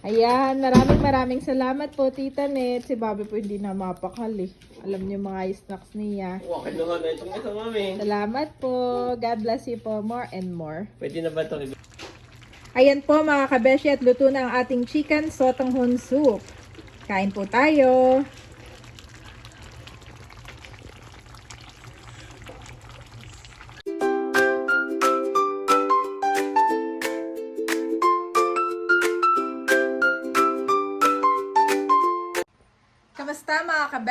Ayan, maraming maraming salamat po, Tita Net. Si Bobby po hindi na mapakali. Alam niyo mga snacks niya. Wakit na nga na itong ito, mami. Salamat po. God bless you po more and more. Pwede na ba ito? Ayan po mga kabeshi at luto na ang ating chicken sotanghon soup. Kain po tayo.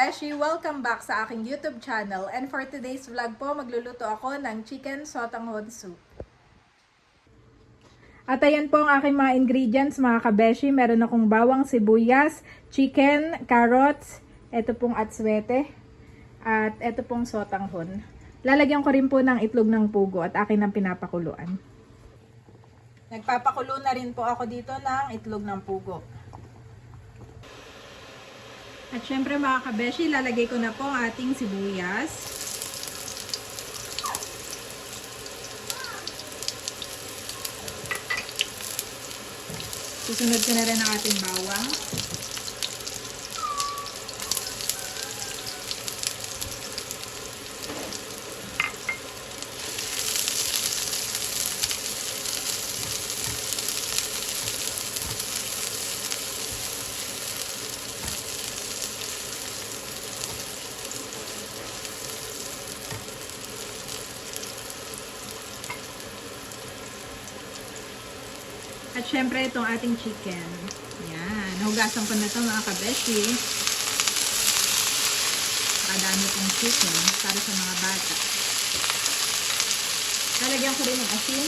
Mga kabeshi? Welcome back sa aking YouTube channel. And for today's vlog po, magluluto ako ng chicken sotanghon soup. At ayan po ang aking mga ingredients mga kabeshi. Meron akong bawang sibuyas, chicken, carrots, ito pong atswete, at ito pong sotanghon. Lalagyan ko rin po ng itlog ng pugo at akin ang pinapakuluan. Nagpapakulo na rin po ako dito ng itlog ng pugo. At syempre mga kabeshi, lalagay ko na po ang ating sibuyas. Susunod ko na rin ang ating bawang. Syempre itong ating chicken. Yan. Nahugasan ko na ito mga kabeshi. Kadami pong chicken para sa mga bata. Lalagyan ko rin ng asin.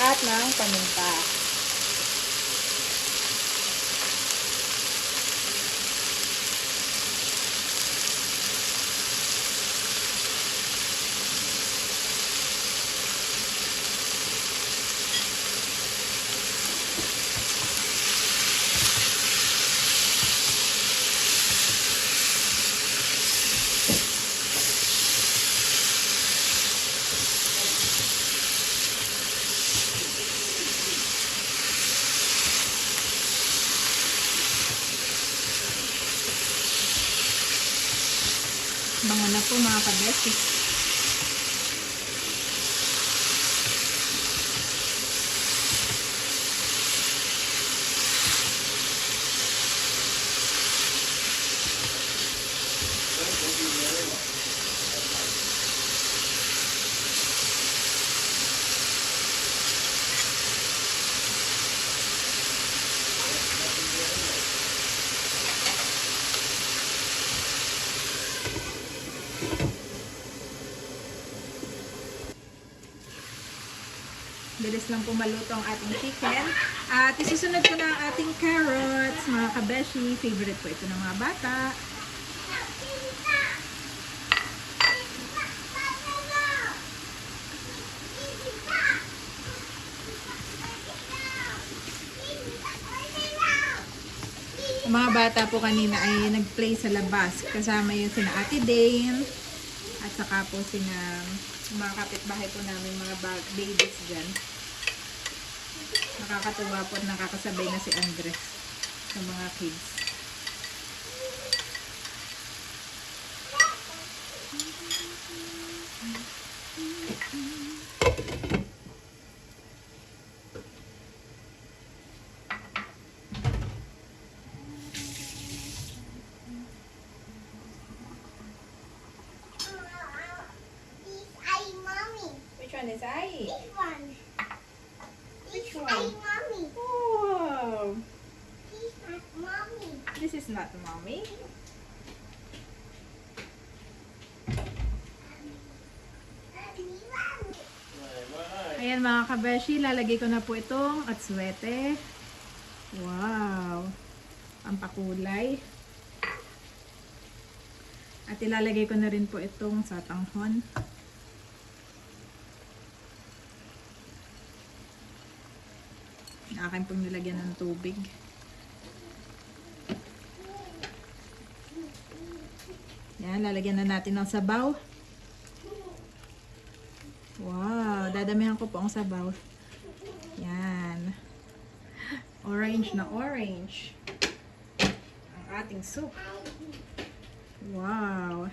At ng paminta. Na po mga kabeshi. Bilis lang po maluto ang ating chicken. At isusunod ko na ang ating carrots, mga kabeshi. Favorite po ito ng mga bata. Mga bata po kanina ay nag-play sa labas. Kasama yung sina Ate Dane. At saka po sina mga kapitbahay po namin mga bag, babies dyan. Nakakatuwa po at nakakasabay na si Andres sa mga kids. This I mommy. Which one is I? This one. Which one? Mommy. Oh, This is not mommy. Ayan mga kabeshi, lalagay ko na po itong atswete. Wow! Ang pakulay. At ilalagay ko na rin po itong satanghon. Akin pong nilagyan ng tubig. Yan, lalagyan na natin ng sabaw. Wow, dadamihan ko po ang sabaw. Yan. Orange na orange. Ang ating soup. Wow.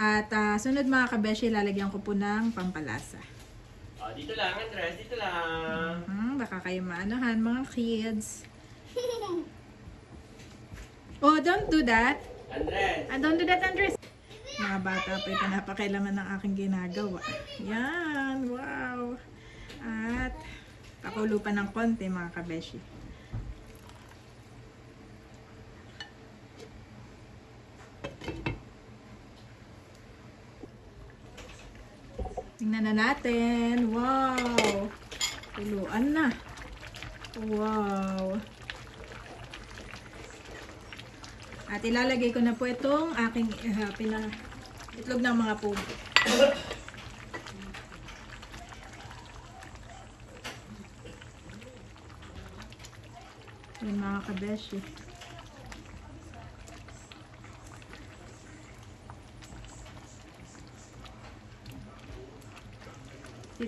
At ah, sunod mga kabeshi, lalagyan ko po ng pampalasa. Oh, dito lang, Andres. Dito lang. Hmm, baka kayo maanohan mga kids. Oh, don't do that. Andres. Ah, don't do that, Andres. Mga bata pa ito napakailaman ng aking ginagawa. Yan, wow. At pakulo pa ng konti mga kabeshi. Tingnan na natin. Wow. Kuluan na. Wow. At ilalagay ko na po itong aking uh, pina, itlog ng mga pugo. Yan mga kabeshi.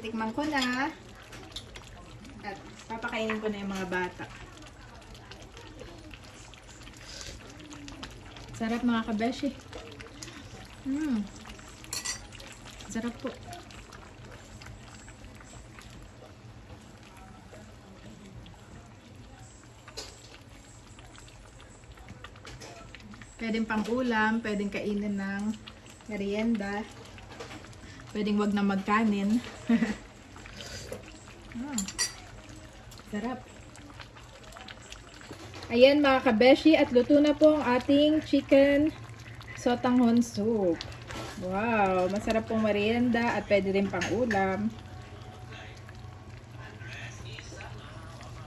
Titikman ko na. At papakainin ko na yung mga bata. Sarap mga kabeshi. Mm. Sarap po. Pwedeng pang ulam, pwedeng kainin ng merienda. Pwedeng wag na magkanin. ah, sarap. Ayan mga kabeshi at luto na po ang ating chicken sotanghon soup. Wow, masarap pong merienda at pwede rin pang ulam.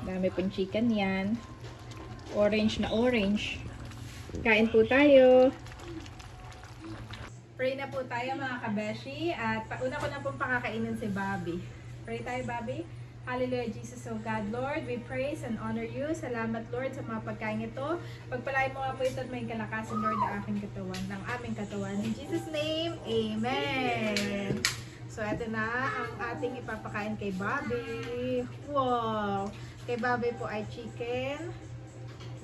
Dami pong chicken yan. Orange na orange. Kain po tayo. Pray na po tayo mga kabeshi at pauna ko na pong pakakainin si Bobby. Pray tayo Bobby. Hallelujah, Jesus, O God, Lord, we praise and honor you. Salamat, Lord, sa mga pagkain ito. Pagpalain mo nga po ito at may kalakasan, Lord, ng aking katawan, ng aming katawan. In Jesus' name, Amen. So, ito na ang ating ipapakain kay Bobby. Wow! Kay Bobby po ay chicken,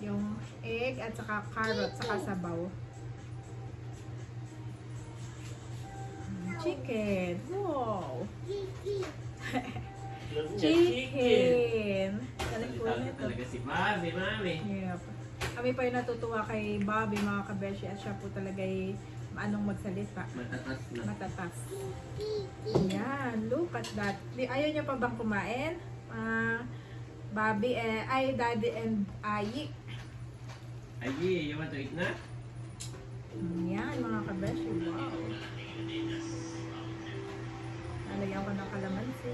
yung egg, at saka carrot, saka sabaw. Chicken. Wow! Chicken. Galing po Tawag nito. talaga si Mami, Mami. Yep. Kami pa yung natutuwa kay Bobby, mga kabeshi, at siya po talaga ay anong magsalita. Matatas na. Matatas. Yan, look at that. Di, ayaw niya pa bang kumain? Ah, Bobby, eh, ay, Daddy and Ayi. Ayi, you want to eat na? Yan, mga kabeshi. Wow. Lalagyan ko ng kalamansi.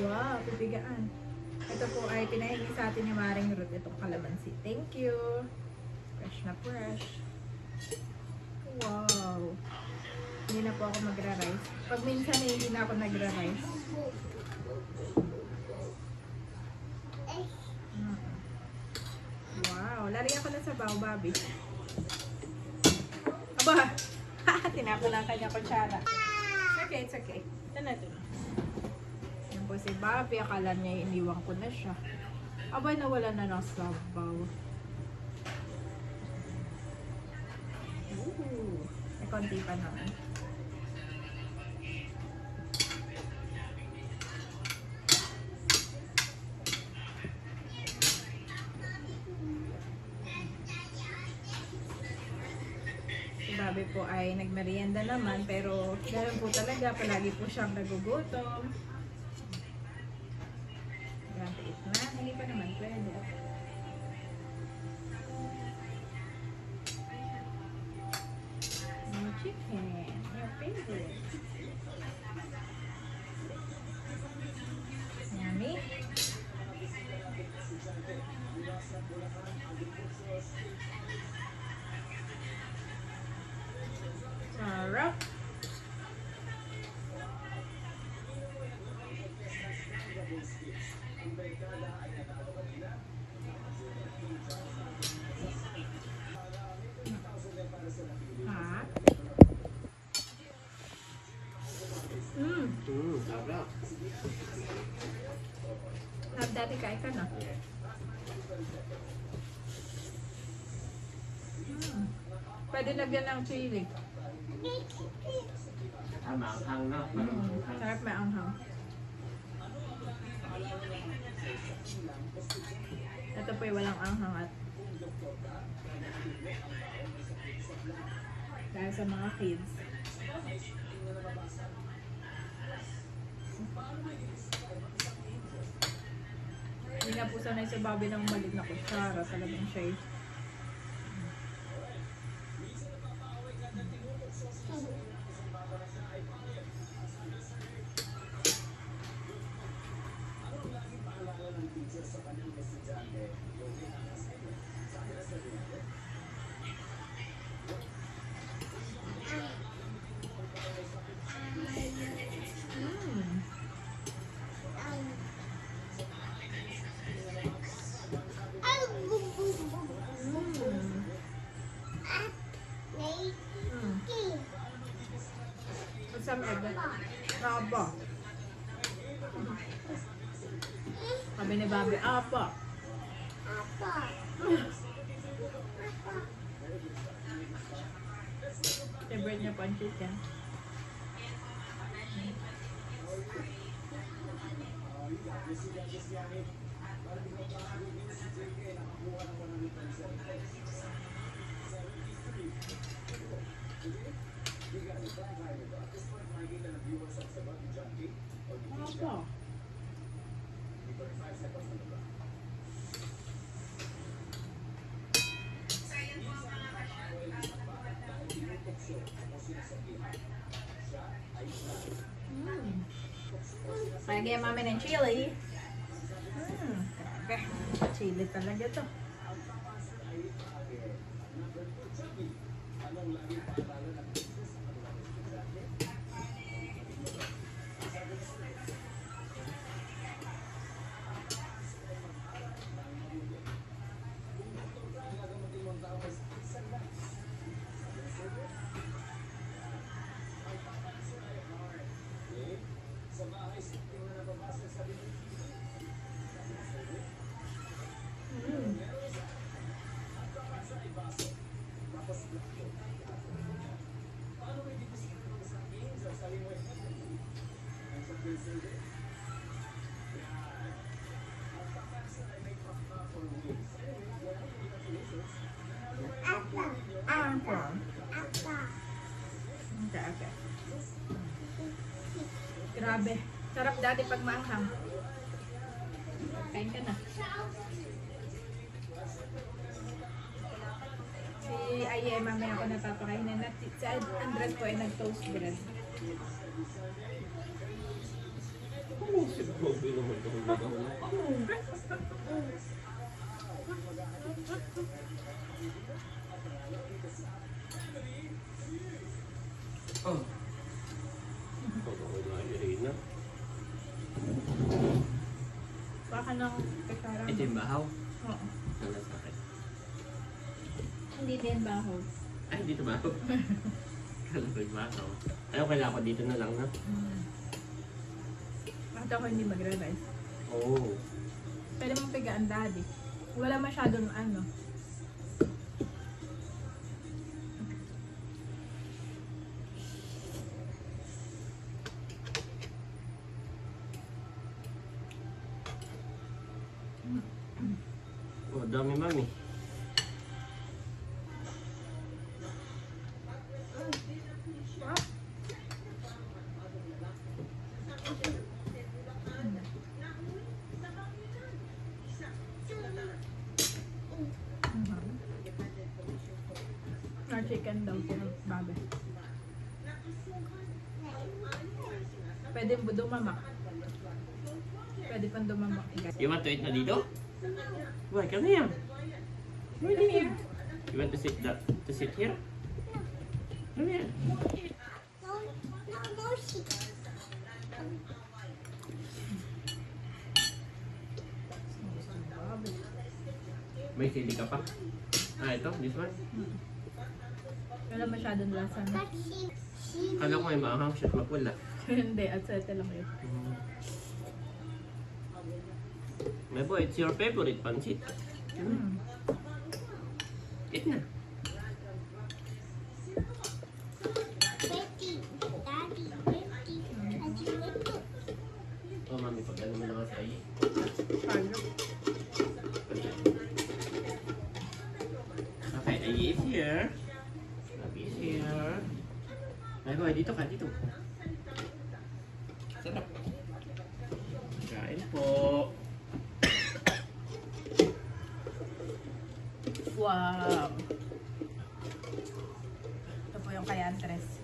Wow, pipigaan. Ito po ay pinahingi sa atin ni Maring Ruth itong kalamansi. Thank you. Fresh na fresh. Wow. Hindi na po ako magra-rice. Pag minsan eh, hindi na ako nagra-rice. Wow. Lalagyan ko na sa bao, Bobby. Aba! Tinapon lang kanya kutsara. Okay, it's okay. Ito na, ito na. Yan po si Bobby. Akala niya iniwan ko na siya. Abay, nawala na ng sabaw. Ooh. May konti pa naman. Bobby po ay nagmerienda naman pero ganun po talaga, palagi po siyang nagugutom. Tiit na. Hindi pa naman pwede. Daddy, kain ka na. Mm. Pwede lagyan ng chili. Tama ang hang, no? Parang Mm. hang. Sarap may anghang. Ito po yung walang anghang at dahil sa mga kids. Na po sanay si Bobby ng malig na kutsara. Talagang siya Sabi ni Bobby, apa? Favorite niya po ang chicken. Apa? Mm. Lagyan mami ng chili. Mm. Grabe. Chili talaga to. Mm. Grabe. Sarap dati pag maanghang. Kain ka na. Si Aye, mamaya ako napapakainin. At si Andres po ay nag-toast bread. Si Bobby naman kung nagawala. Oh. Baka ng pekara Ito yung bahaw. Oo. Ang sakit. Hindi din baho. Ay, dito bahaw. Kala ko yung bahaw. Ayaw, kailangan ko dito na lang na. Mm. Bakit ako hindi magre-rice? Oo. Oh. Pwede mong pigaan daddy. Wala masyadong ano. Chicken daw po ng babe. Pwede mo dumamak. Pwede pang dumamak. You want to eat na dito? Why, come here. Really here? You want to sit that to sit here? Come here. May sili ka pa? Ah, ito? This one? Wala masyadong lasa. Kala ko may maanghang siya, magwala. Hindi, at sete lang yun. Mebo, it's your favorite pancit. Mm. Eat na. Wow. Ito po yung kay Andres.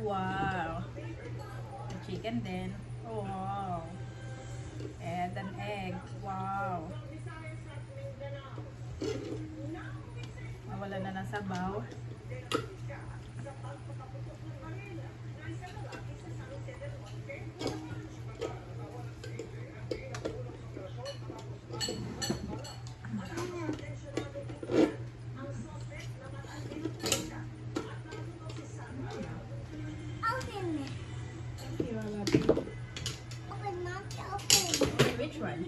Wow. The chicken din. Oh, wow. And an egg. Wow. Nawala na ng sabaw. Open. Open, Mom, open. Which one?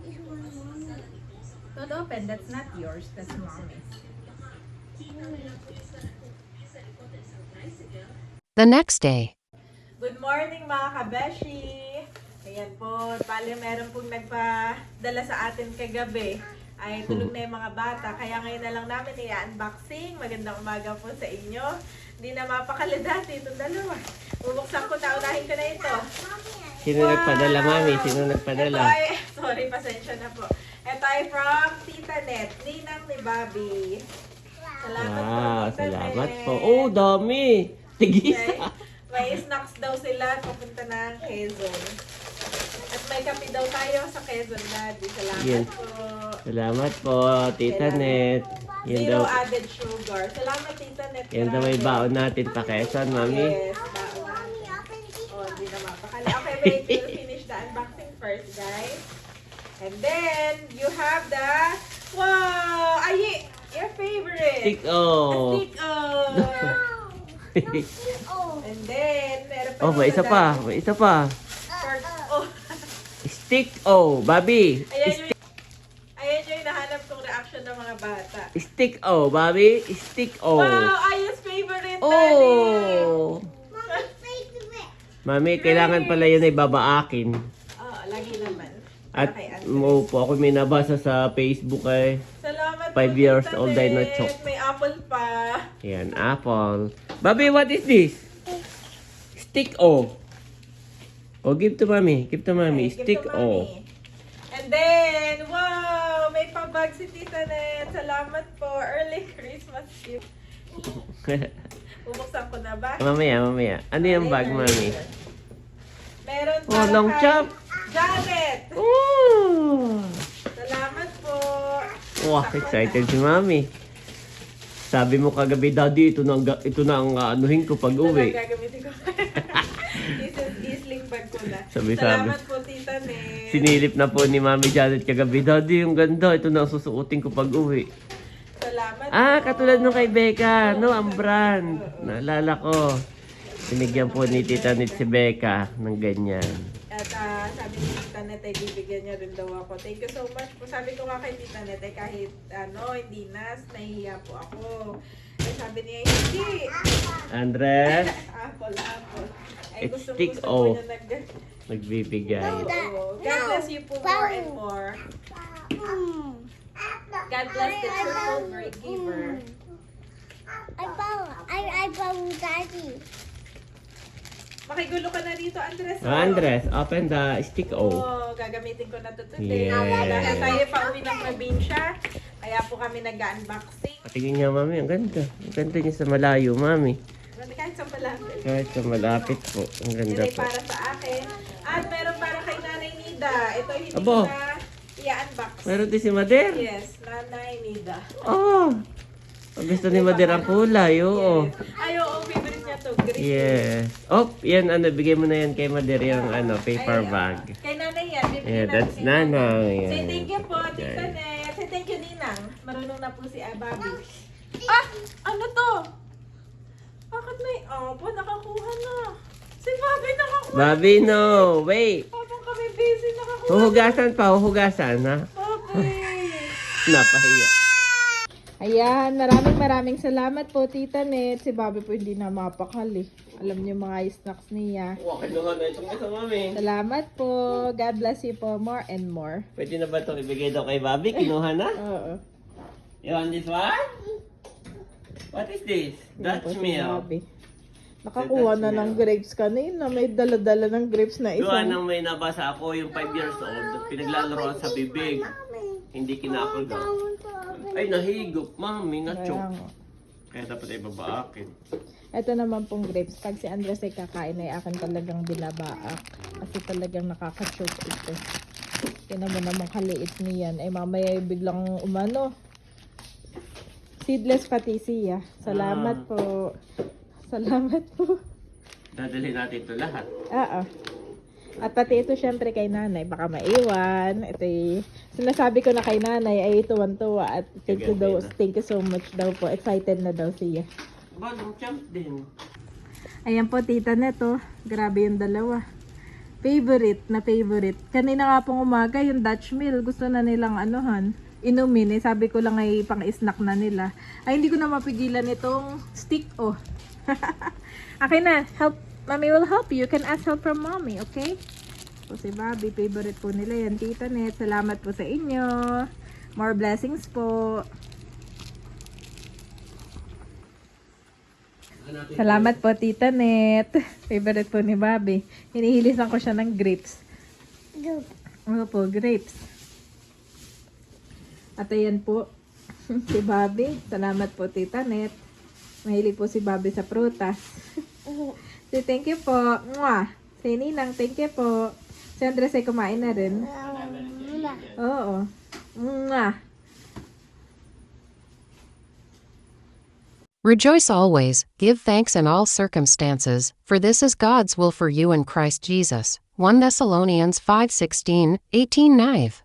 This one. Don't open. That's not yours. That's mommy's. The next day. Good morning mga kabeshi! Ayan po, bali meron pong nagpadala sa atin kagabi. Ay tulog na yung mga bata, kaya ngayon na lang namin i-unboxing. Magandang umaga po sa inyo. Hindi na mapakali dati itong dalawa. Bubuksan ko na, unahin ko na ito. Sino Wow! nagpadala, mami? Sino Ito nagpadala? ay, sorry, pasensya na po. Ito ay from Tita Net, ninang ni Bobby. Salamat po, Wow, Tita salamat po. Oh, dami! Okay. Tigisa! May snacks daw sila papunta ng Quezon. At may kape daw tayo sa Quezon Daddy. Salamat Yan. po. Salamat po, Tita Net. Yan Zero daw, added sugar. Salamat Tita Net. yan daw may Grabe. baon natin pa Quezon, mami. Yes, baon Oh, hindi na mapakali. Okay, wait. We'll finish the unboxing first, guys. And then, you have the... Wow! Ay, your favorite. Stick oh! stick oh. Oh. And then, meron pa Oh, may dito, isa pa, Daddy. may isa pa. For, oh. Stick oh, Bobby. Ayan yung, ayan yung hinahanap kong reaction ng mga bata. Stick oh, Bobby. Stick oh. Wow! Ayos favorite! Oh! Mami, kailangan pala yun ay babaakin. Oo, lagi naman. At Okay, mo po ako may nabasa sa Facebook ay Salamat Five po, years Tita old dino chok. May apple pa. Yan, apple. Bobby, what is this? Stick O. Oh, give to mommy. Give to mommy. Okay, Stick to. Mommy. And then, wow! May pabag si Tita Net. Salamat po. Early Christmas gift. Bubuksan ko na ba? mamaya, mamaya. Ano yung bag, mommy? Meron Oh, para long kay chop. Janet. Ooh! Salamat po. Wow, excited si mami. Sabi mo kagabi, Daddy, ito na, ang ito na ang anuhin ko pag Ito uwi. lang gagamitin ko. This is isling bag ko na. Sabi, Salamat po, Tita Net. Sinilip na po ni Mami Janet kagabi, Daddy, yung ganda. Ito na ang susuotin ko pag uwi. Salamat Ah, po. katulad nung kay Becca, no? Ang brand. Naalala ko. Binigyan po ni Tita Nit si Becca ng ganyan. At ah, sabi ni Tita Net ay bibigyan niya rin daw ako. Thank you so much po. Sabi ko nga kay Tita Net ay kahit ano, hindi nas, nahihiya po ako. Ay sabi niya, hindi. Andres, apple, apple. Ay It's gusto stick gusto O. po niya nag... nagbibigay. Oo. God bless you po more and more. God bless the triple great giver. I bow. I I bow daddy. Makigulo ka na dito, Andres. Oh, Andres, open the stick O. Oo, gagamitin ko na to today. Yes. Dahil tayo pa uwi ng probinsya, kaya po kami nag-unboxing. Patingin niya, Mami. Ang ganda. Ang ganda niya sa malayo, Mami. Kahit sa malapit. Kahit sa malapit po. Ang Ito ganda ay po. para sa akin. At meron para kay Nanay Nida. Ito hindi Abo. ko na i-unbox. Meron din si Mader. Yes, Nanay Nida. Oh! Ang gusto ni Mader ang kulay, oo. Yes. Ay, oo, favorite niya to. Green. Yes. Oh, yan ano, bigay mo na yan kay Mader yung ano, paper Ay, bag. Kay Nanay yan. Bibigyan Yeah, natin that's kay Nanay. Say thank you po, Tita. Net. Say thank you, Ninang. Marunong na po si Ababi. Ah! Ano to? Bakit may... Oh, po, nakakuha na. Si Bobby nakakuha Bobby, no. Wait. Habang kami busy, nakakuha. Huhugasan pa, huhugasan, ha? Bobby. Napahiya. Ayan, maraming maraming salamat po, Tita Net. Si Bobby po hindi na mapakali. Alam niyo mga snacks niya. Wow, kinuha na itong ito, mami. Salamat po. God bless you po more and more. Pwede na ba itong ibigay daw kay Bobby? Kinuha na? Oo. You want this one? What is this? Dutch Tapos si milk. Nakakuha na ng grapes kanina. May dala-dala ng grapes na Doon isang. nang may nabasa ako yung 5 years old, pinaglalaro sa bibig. Hindi kinakagat. Ay, nahigop, mami, Kaya na-choke. nga. Kaya dapat ay babaakin. Ito naman pong grapes. Pag si Andres ay kakain ay akin talagang binabaak. Kasi talagang nakaka-choke ito. Tinan mo naman kaliit niyan. Ay mamaya ay biglang umano. Seedless pati siya. Salamat po. Salamat po. Dadalhin natin ito lahat. Oo. At pati ito syempre kay nanay. Baka maiwan. Ito y- sinasabi ko na kay nanay ay tuwan-tuwa. At thank you, daw, thank you so much daw po. Excited na daw siya. Bagong champ din. Ayan po, tita Neto. Grabe yung dalawa. Favorite na favorite. Kanina nga pong umaga, yung Dutch meal, gusto na nilang anuhan. Inumin eh. Sabi ko lang ay pang-snack na nila. Ay, hindi ko na mapigilan itong stick, oh. okay na. Help. Mommy will help you. You can ask help from mommy, okay? Po si Bobby, favorite po nila yan. Tita Net, salamat po sa inyo. More blessings po. Salamat po, Tita Net. Favorite po ni Bobby. Hinihilisan ko siya ng grapes. Good. Ano po, grapes. At ayan po, si Bobby. Salamat po, Tita Net. Mahilig po si Bobby sa prutas. si thank you po. Mwah. Si Ninang, thank you po. Si Andres ay kumain na rin. Oo. Mwah. Rejoice always, give thanks in all circumstances, for this is God's will for you in Christ Jesus. 1 Thessalonians 5:16, 18 9.